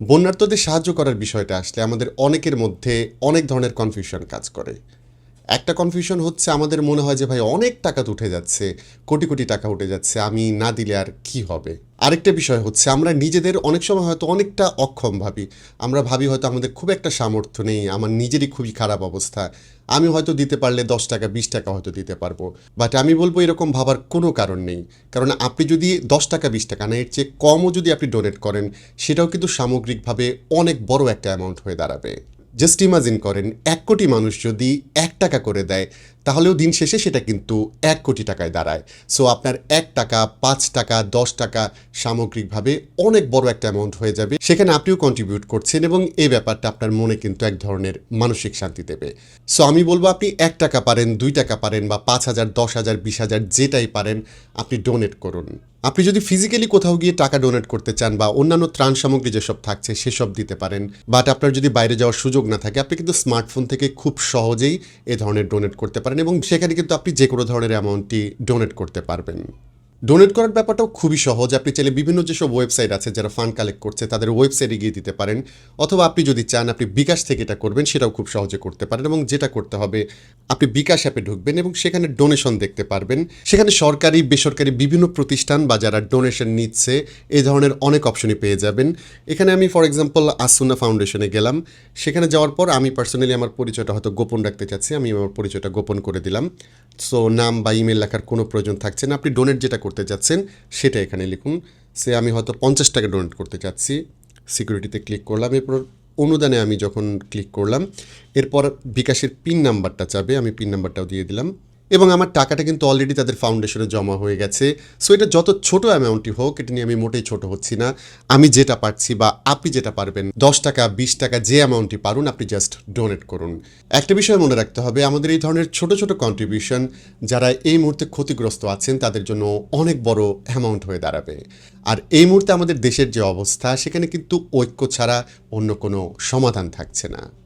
বন্যার্থদের সাহায্য করার বিষয়টা আসলে আমাদের অনেকের মধ্যে অনেক ধরনের কনফিউশন কাজ করে। একটা কনফিউশন হচ্ছে, আমাদের মনে হয় যে, ভাই, অনেক টাকা তো উঠে যাচ্ছে, কোটি কোটি টাকা উঠে যাচ্ছে, আমি না দিলে আর কি হবে? আরেকটা বিষয় হচ্ছে, আমরা নিজেদের অনেক সময় হয়তো অনেকটা অক্ষম ভাবি। আমরা ভাবি হয়তো আমাদের খুব একটা সামর্থ্য নেই, আমার নিজেরই খুবই খারাপ অবস্থা, আমি হয়তো দিতে পারলে দশ টাকা, বিশ টাকা হয়তো দিতে পারব। বাট আমি বলব, এরকম ভাবার কোনো কারণ নেই। কারণ আপনি যদি দশ টাকা, বিশ টাকা না এর চেয়ে কমও যদি আপনি ডোনেট করেন, সেটাও কিন্তু সামগ্রিকভাবে অনেক বড় একটা অ্যামাউন্ট হয়ে দাঁড়াবে। জাস্ট ইমাজিন করেন, এক কোটি মানুষ যদি এক টাকা করে দেয়, তাহলেও দিন শেষে সেটা কিন্তু এক কোটি টাকায় দাঁড়ায়। সো আপনার এক টাকা, পাঁচ টাকা, দশ টাকা সামগ্রিকভাবে অনেক বড় একটা অ্যামাউন্ট হয়ে যাবে। সেখানে আপনিও কন্ট্রিবিউট করছেন এবং এই ব্যাপারটা আপনার মনে কিন্তু এক ধরনের মানসিক শান্তি দেবে। সো আমি বলব, আপনি এক টাকা পারেন, দুই টাকা পারেন বা পাঁচ হাজার, দশ হাজার, বিশ হাজার, যেটাই পারেন, আপনি ডোনেট করুন। আপনি যদি ফিজিক্যালি কোথাও গিয়ে টাকা ডোনেট করতে চান বা অন্যান্য ত্রাণ সামগ্রী যেসব থাকছে সেসব দিতে পারেন বাট আপনার যদি বাইরে যাওয়ার সুযোগ না থাকে, আপনি কিন্তু স্মার্টফোন থেকে খুব সহজেই এ ধরনের ডোনেট করতে পারেন এবং সেখানে কিন্তু আপনি যে কোনো ধরনের অ্যামাউন্টটি ডোনেট করতে পারবেন। ডোনেট করার ব্যাপারটাও খুবই সহজ। আপনি চাইলে বিভিন্ন যেসব ওয়েবসাইট আছে যারা ফান্ড কালেক্ট করছে, তাদের ওয়েবসাইটে গিয়ে দিতে পারেন। অথবা আপনি যদি চান, আপনি বিকাশ থেকে এটা করবেন, সেটাও খুব সহজে করতে পারেন এবং যেটা করতে হবে, আপনি বিকাশ অ্যাপে ঢুকবেন এবং সেখানে ডোনেশন দেখতে পারবেন। সেখানে সরকারি, বেসরকারি বিভিন্ন প্রতিষ্ঠান বা যারা ডোনেশন নিচ্ছে এ ধরনের অনেক অপশনই পেয়ে যাবেন। এখানে আমি ফর এক্সাম্পল আসুনা ফাউন্ডেশনে গেলাম। সেখানে যাওয়ার পর আমি পার্সোনালি আমার পরিচয়টা হয়তো গোপন রাখতে চাচ্ছি। আমি আমার পরিচয়টা গোপন করে দিলাম। সো নাম বা ইমেল লেখার কোনো প্রয়োজন থাকছে না। আপনি ডোনেট যেটা করতে চাচ্ছেন সেটা এখানে লিখুন। সে আমি হয়তো পঞ্চাশ টাকা ডোনেট করতে চাচ্ছি সিকিউরিটিতে ক্লিক করলাম। এরপর অনুদানে আমি যখন ক্লিক করলাম, এরপর বিকাশের পিন নাম্বারটা চাবে। আমি পিন নাম্বারটাও দিয়ে দিলাম। এবং আমার টাকাটা কিন্তু অলরেডি তাদের ফাউন্ডেশনে জমা হয়ে গেছে। সো এটা যত ছোট অ্যামাউন্টই হোক, এটা নিয়ে আমি মোটেই ছোট হচ্ছি না। আমি যেটা পারছি বা আপনি যেটা পারবেন, দশ টাকা, বিশ টাকা যে অ্যামাউন্টই পারুন, আপনি জাস্ট ডোনেট করুন। একটা বিষয় মনে রাখতে হবে, আমাদের এই ধরনের ছোট ছোট কন্ট্রিবিউশন যারা এই মুহূর্তে ক্ষতিগ্রস্ত আছেন, তাদের জন্য অনেক বড় অ্যামাউন্ট হয়ে দাঁড়াবে। আর এই মুহূর্তে আমাদের দেশের যে অবস্থা, সেখানে কিন্তু ঐক্য ছাড়া অন্য কোনো সমাধান থাকছে না।